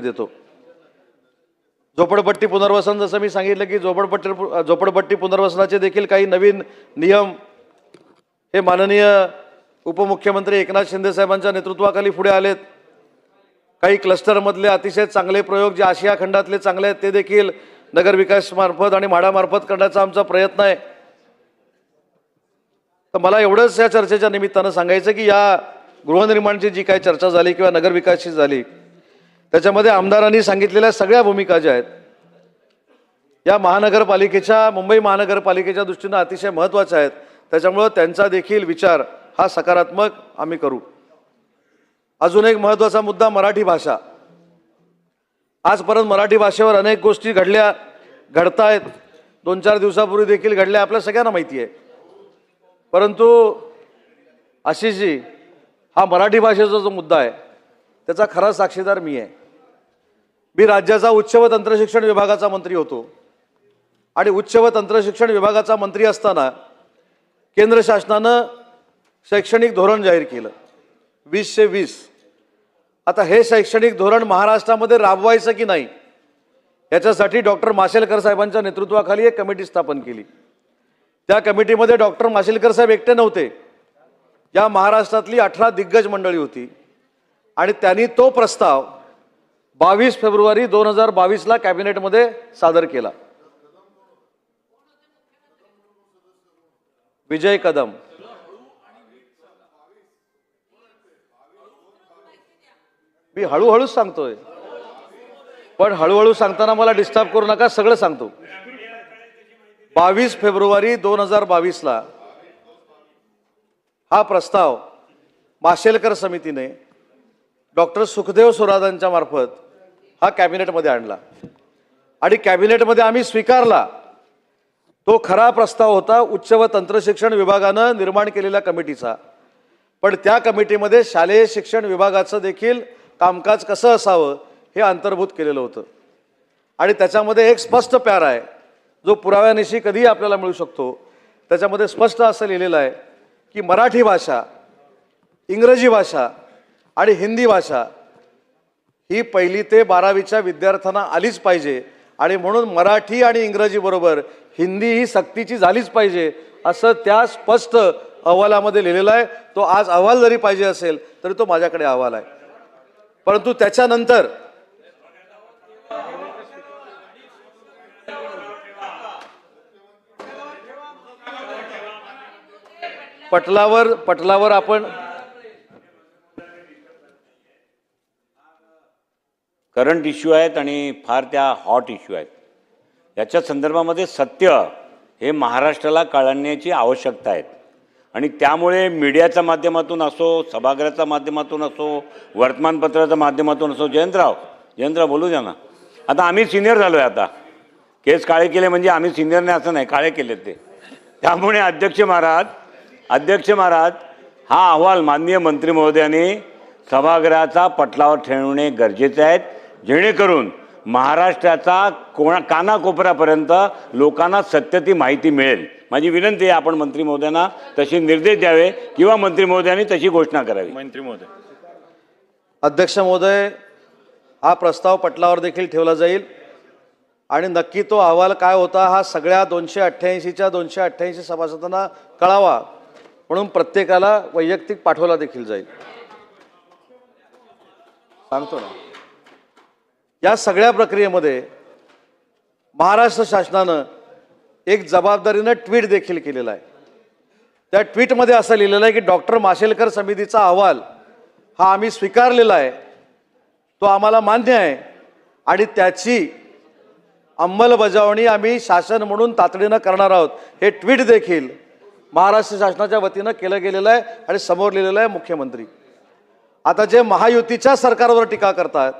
देतो. झोपडपट्टी पुनर्वसन जसं मी सांगितलं की झोपडपट्टी झोपडपट्टी पुनर्वसनाचे देखील काही नवीन नियम हे माननीय उपमुख्यमंत्री एकनाथ शिंदे साहेबांच्या नेतृत्वाखाली पुढे आलेत. काही क्लस्टरमधले अतिशय चांगले प्रयोग जे आशिया खंडातले चांगले आहेत ते देखील नगरविकास मार्फत आणि म्हाडामार्फत करण्याचा आमचा प्रयत्न आहे. तर मला एवढंच या चर्चेच्या निमित्तानं सांगायचं की या गृहनिर्माणची जी काही चर्चा झाली किंवा नगरविकासची झाली त्याच्यामध्ये आमदारांनी सांगितलेल्या सगळ्या भूमिका ज्या आहेत या महानगरपालिकेच्या मुंबई महानगरपालिकेच्या दृष्टीनं अतिशय महत्त्वाच्या आहेत. त्याच्यामुळं त्यांचा देखील विचार हा सकारात्मक आम्ही करू. अजून एक महत्त्वाचा मुद्दा मराठी भाषा. आजपर्यंत मराठी भाषेवर अनेक गोष्टी घडल्या घडतायत. दोन चार दिवसापूर्वी देखील घडल्या आपल्या सगळ्यांना माहिती आहे. परंतु आशिषजी हा मराठी भाषेचा जो मुद्दा आहे त्याचा खरा साक्षीदार मी आहे. मी राज्याचा उच्च व तंत्रशिक्षण विभागाचा मंत्री होतो. आणि उच्च व तंत्रशिक्षण विभागाचा मंत्री असताना केंद्र शासनानं शैक्षणिक धोरण जाहीर केलं. वीसशे वीस. आता हे शैक्षणिक धोरण महाराष्ट्रामध्ये राबवायचं की नाही याच्यासाठी डॉक्टर माशेलकर साहेबांच्या नेतृत्वाखाली एक कमिटी स्थापन केली. त्या कमिटीमध्ये डॉक्टर माशेलकर साहेब एकटे नव्हते. या महाराष्ट्रातली अठरा दिग्गज मंडळी होती. आणि त्यांनी तो प्रस्ताव बावीस फेब्रुवारी दोन हजार बावीसला कॅबिनेटमध्ये सादर केला. विजय कदम. मी हळूहळूच सांगतोय. पण हळूहळू सांगताना मला डिस्टर्ब करू नका सगळं सांगतो. बावीस फेब्रुवारी दोन हजार बावीसला हा प्रस्ताव माशेलकर समितीने डॉक्टर सुखदेव सुरादांच्या मार्फत हा कॅबिनेटमध्ये आणला. आणि कॅबिनेटमध्ये आम्ही स्वीकारला. तो खरा प्रस्ताव होता उच्च व तंत्रशिक्षण विभागानं निर्माण केलेल्या कमिटीचा. पण त्या कमिटीमध्ये शालेय शिक्षण विभागाचं देखील कामकाज कसं असावं हे अंतर्भूत केलेलं होतं. आणि त्याच्यामध्ये एक स्पष्ट प्यार आहे जो पुराव्यानिशी कधीही आपल्याला मिळू शकतो. त्याच्यामध्ये स्पष्ट असं लिहिलेलं आहे की मराठी भाषा इंग्रजी भाषा आणि हिंदी भाषा ही पहिली ते बारावीच्या विद्यार्थ्यांना आलीच पाहिजे. आणि म्हणून मराठी आणि इंग्रजीबरोबर हिंदी ही सक्तीची झालीच पाहिजे असं त्या स्पष्ट अहवालामध्ये लिहिलेलं आहे. तो आज अहवाल जरी पाहिजे असेल तरी तो माझ्याकडे अहवाल आहे. परंतु त्याच्यानंतर पटलावर पटलावर आपण करंट इश्यू आहेत आणि फार त्या हॉट इश्यू आहेत. याच्या संदर्भामध्ये सत्य हे महाराष्ट्राला कळण्याची आवश्यकता आहे. आणि त्यामुळे मीडियाच्या माध्यमातून असो सभागृहाच्या माध्यमातून असो वर्तमानपत्राच्या माध्यमातून असो जयंतराव जयंतराव बोलू द्या ना. आता आम्ही सिनियर झालो आहे आता. केस काळे केले म्हणजे आम्ही सिनियर नाही असं नाही काळे केले ते. त्यामुळे अध्यक्ष महाराज अध्यक्ष महाराज हा अहवाल माननीय मंत्री महोदयाने सभागृहाचा पटलावर ठेवणे गरजेचे आहेत. जेणेकरून महाराष्ट्राचा कोणा कानाकोपऱ्यापर्यंत लोकांना सत्य ती माहिती मिळेल. माझी विनंती आहे आपण मंत्री महोदयांना तसे निर्देश द्यावे किंवा मंत्री महोदयांनी तशी घोषणा करावी. मंत्री महोदय. अध्यक्ष महोदय हा प्रस्ताव पटलावर देखील ठेवला जाईल. आणि नक्की तो अहवाल काय होता हा सगळ्या दोनशे अठ्ठ्याऐंशीच्या दोनशे अठ्ठ्याऐंशी सभासदांना कळावा. म्हणून प्रत्येकाला वैयक्तिक पाठवला देखील जाईल. सांगतो ना. या सगळ्या प्रक्रियेमध्ये महाराष्ट्र शासनानं एक जबाबदारीनं ट्विट देखील केलेला आहे. त्या ट्विटमध्ये असं लिहिलेलं आहे की डॉक्टर माशेलकर समितीचा अहवाल हा आम्ही स्वीकारलेला आहे. तो आम्हाला मान्य आहे. आणि त्याची अंमलबजावणी आम्ही शासन म्हणून तातडीनं करणार आहोत. हे ट्विट देखील महाराष्ट्र शासनाच्या वतीनं केलं गेलेलं आहे आणि समोर लिहिलेलं आहे मुख्यमंत्री. आता जे महायुतीच्या सरकारवर टीका करतात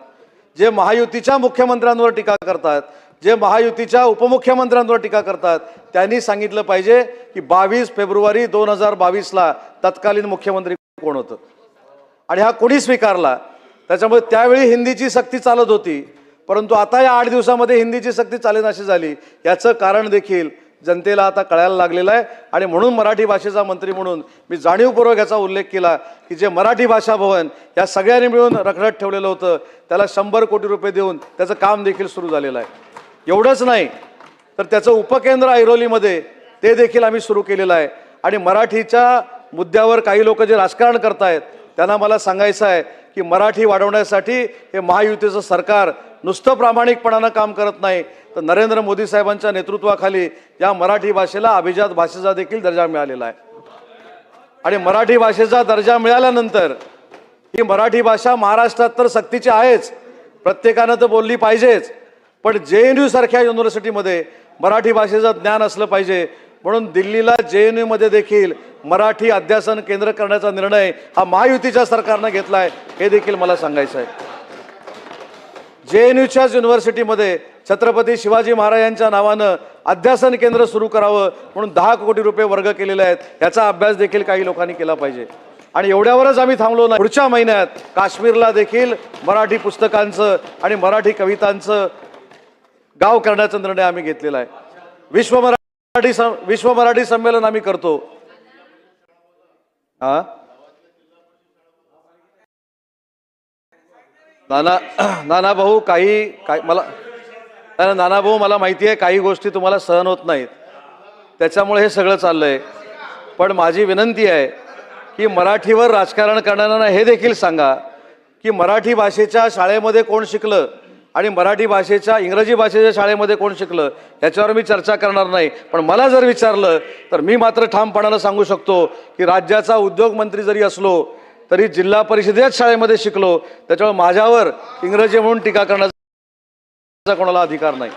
जे महायुतीच्या मुख्यमंत्र्यांवर टीका करतात जे महायुतीच्या उपमुख्यमंत्र्यांवर टीका करतात त्यांनी सांगितलं पाहिजे की बावीस फेब्रुवारी दोन हजार बावीसला तत्कालीन मुख्यमंत्री कोण होतं? आणि हा कोणी स्वीकारला? त्याच्यामुळे त्यावेळी हिंदीची सक्ती चालत होती परंतु आता या आठ दिवसामध्ये हिंदीची सक्ती चालेनाशी झाली. याचं कारण देखील जनतेला आता कळायला लागलेलं आहे. आणि म्हणून मराठी भाषेचा मंत्री म्हणून मी जाणीवपूर्वक याचा उल्लेख केला की जे मराठी भाषा भवन या सगळ्यांनी मिळून रखडत ठेवलेलं होतं. त्याला शंभर कोटी रुपये देऊन त्याचं काम देखील सुरू झालेलं आहे. एवढंच नाही तर त्याचं उपकेंद्र ऐरोलीमध्ये ते देखील आम्ही सुरू केलेलं आहे. आणि मराठीच्या मुद्द्यावर काही लोक जे राजकारण करतायत त्यांना मला सांगायचं आहे की मराठी वाढवण्यासाठी हे महायुतीचं सरकार नुसतं प्रामाणिकपणानं काम करत नाही. तर नरेंद्र मोदी साहेबांच्या नेतृत्वाखाली या मराठी भाषेला अभिजात भाषेचा देखील दर्जा मिळालेला आहे. आणि मराठी भाषेचा दर्जा मिळाल्यानंतर ही मराठी भाषा महाराष्ट्रात तर सक्तीची आहेच. प्रत्येकानं तर बोलली पाहिजेच. पण जे एन यू सारख्या युनिव्हर्सिटीमध्ये मराठी भाषेचं ज्ञान असलं पाहिजे. म्हणून दिल्लीला जे एन यूमध्ये देखील मराठी अध्यासन केंद्र करण्याचा निर्णय हा महायुतीच्या सरकारनं घेतला आहे हे देखील मला सांगायचं आहे जे एन यूच्याच युनिव्हर्सिटीमध्ये छत्रपती शिवाजी महाराजांच्या नावानं अध्यासन केंद्र सुरू करावं म्हणून दहा कोटी रुपये वर्ग केलेले आहेत याचा अभ्यास देखील काही लोकांनी केला पाहिजे. आणि एवढ्यावरच आम्ही थांबलो नाही. पुढच्या महिन्यात काश्मीरला देखील मराठी पुस्तकांचं आणि मराठी कवितांचं गाव करण्याचा निर्णय आम्ही घेतलेला आहे. विश्व मराठी सं विश्व मराठी संमेलन आम्ही करतो. हा? नाना नाना भाऊ काही काय मला नाही, नाना भाऊ मला माहिती आहे काही गोष्टी तुम्हाला सहन होत नाहीत. त्याच्यामुळे हे सगळं चाललंय. पण माझी विनंती आहे की मराठीवर राजकारण करणाऱ्यांना हे देखील सांगा की मराठी भाषेच्या शाळेमध्ये कोण शिकलं? आणि मराठी भाषेच्या इंग्रजी भाषेच्या शाळेमध्ये कोण शिकलं याच्यावर मी चर्चा करणार नाही. पण मला जर विचारलं तर मी मात्र ठामपणानं सांगू शकतो की राज्याचा उद्योगमंत्री जरी असलो तरी जिल्हा परिषदेच शाळेमध्ये शिकलो त्याच्यामुळे माझ्यावर इंग्रजी म्हणून टीका करण्याचा कोणाला अधिकार नाही.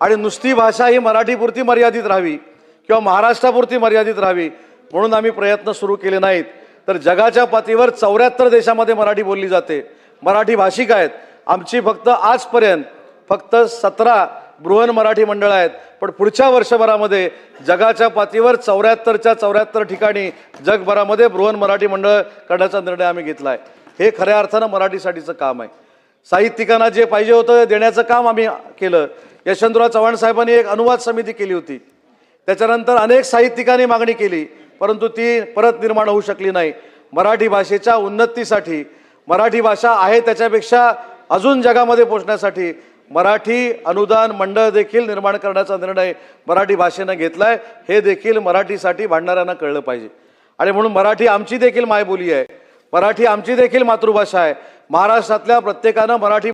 आणि नुसती भाषा ही मराठीपुरती मर्यादित राहावी किंवा महाराष्ट्रापुरती मर्यादित राहावी म्हणून आम्ही प्रयत्न सुरू केले नाहीत. तर जगाच्या पातळीवर चौऱ्याहत्तर देशामध्ये मराठी बोलली जाते. मराठी भाषिक आहेत. आमची फक्त आजपर्यंत फक्त सतरा बृहन मराठी मंडळ आहेत पण पुढच्या वर्षभरामध्ये जगाच्या पातळीवर चौऱ्याहत्तरच्या चौऱ्याहत्तर ठिकाणी जगभरामध्ये बृहन मराठी मंडळ करण्याचा निर्णय आम्ही घेतला आहे हे खऱ्या अर्थानं मराठीसाठीचं काम आहे. साहित्यिकांना जे पाहिजे होतं देण्याचं काम आम्ही केलं. यशवंतराव चव्हाण साहेबांनी एक अनुवाद समिती केली होती. त्याच्यानंतर अनेक साहित्यिकांनी मागणी केली परंतु ती परत निर्माण होऊ शकली नाही. मराठी भाषेच्या उन्नतीसाठी मराठी भाषा आहे त्याच्यापेक्षा अजून जगामध्ये पोचण्यासाठी मराठी अनुदान मंडळ देखील निर्माण करण्याचा निर्णय मराठी भाषेनं घेतला आहे हे देखील मराठीसाठी भांडणाऱ्यांना कळलं पाहिजे. आणि म्हणून मराठी आमची देखील मायबोली आहे. मराठी आमची देखील मातृभाषा आहे. महाराष्ट्रातल्या प्रत्येकानं मराठी